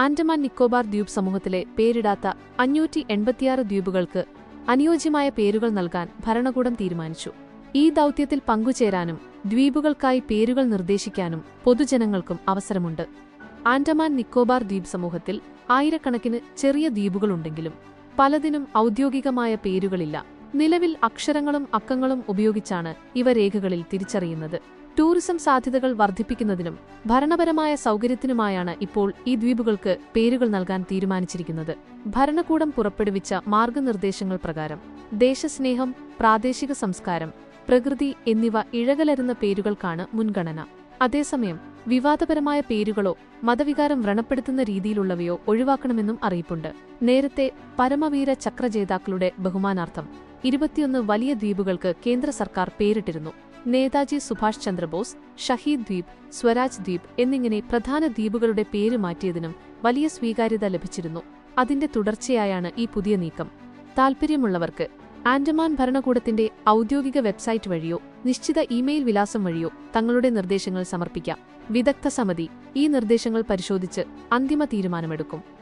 ആൻഡമാൻ നിക്കോബാർ ദ്വീപ് സമൂഹത്തിലെ പേരിടാത്ത അഞ്ഞൂറ്റി എൺപത്തിയാറ് ദ്വീപുകൾക്ക് അനുയോജ്യമായ പേരുകൾ നൽകാൻ ഭരണകൂടം തീരുമാനിച്ചു. ഈ ദൗത്യത്തിൽ പങ്കുചേരാനും ദ്വീപുകൾക്കായി പേരുകൾ നിർദ്ദേശിക്കാനും പൊതുജനങ്ങൾക്കും അവസരമുണ്ട്. ആൻഡമാൻ നിക്കോബാർ ദ്വീപ് സമൂഹത്തിൽ ആയിരക്കണക്കിന് ചെറിയ ദ്വീപുകളുണ്ടെങ്കിലും പലതിനും ഔദ്യോഗികമായ പേരുകളില്ല. നിലവിൽ അക്ഷരങ്ങളും അക്കങ്ങളും ഉപയോഗിച്ചാണ് ഇവ രേഖകളിൽ തിരിച്ചറിയുന്നത്. ടൂറിസം സാധ്യതകൾ വർദ്ധിപ്പിക്കുന്നതിനും ഭരണപരമായ സൗകര്യത്തിനുമായാണ് ഇപ്പോൾ ഈ ദ്വീപുകൾക്ക് പേരുകൾ നൽകാൻ തീരുമാനിച്ചിരിക്കുന്നത്. ഭരണകൂടം പുറപ്പെടുവിച്ച മാർഗനിർദ്ദേശങ്ങൾ പ്രകാരം ദേശസ്നേഹം പ്രാദേശിക സംസ്കാരം പ്രകൃതി എന്നിവ ഇഴകലരുന്ന പേരുകൾക്കാണ് മുൻഗണന. അതേസമയം വിവാദപരമായ പേരുകളോ മതവികാരം വ്രണപ്പെടുത്തുന്ന രീതിയിലുള്ളവയോ ഒഴിവാക്കണമെന്നും അറിയിപ്പുണ്ട്. നേരത്തെ പരമവീര ചക്രജേതാക്കളുടെ ബഹുമാനാർത്ഥം ഇരുപത്തിയൊന്ന് വലിയ ദ്വീപുകൾക്ക് കേന്ദ്ര സർക്കാർ പേരിട്ടിരുന്നു. നേതാജി സുഭാഷ് ചന്ദ്രബോസ് ഷഹീദ് ദ്വീപ് സ്വരാജ് ദ്വീപ് എന്നിങ്ങനെ പ്രധാന ദ്വീപുകളുടെ പേര് മാറ്റിയതിനും വലിയ സ്വീകാര്യത ലഭിച്ചിരുന്നു. അതിന്റെ തുടർച്ചയായാണ് ഈ പുതിയ നീക്കം. താൽപ്പര്യമുള്ളവർക്ക് ആൻഡമാൻ ഭരണകൂടത്തിന്റെ ഔദ്യോഗിക വെബ്സൈറ്റ് വഴിയോ നിശ്ചിത ഇമെയിൽ വിലാസം വഴിയോ തങ്ങളുടെ നിർദ്ദേശങ്ങൾ സമർപ്പിക്കാം. വിദഗ്ധ സമിതി ഈ നിർദ്ദേശങ്ങൾ പരിശോധിച്ച് അന്തിമ തീരുമാനമെടുക്കും.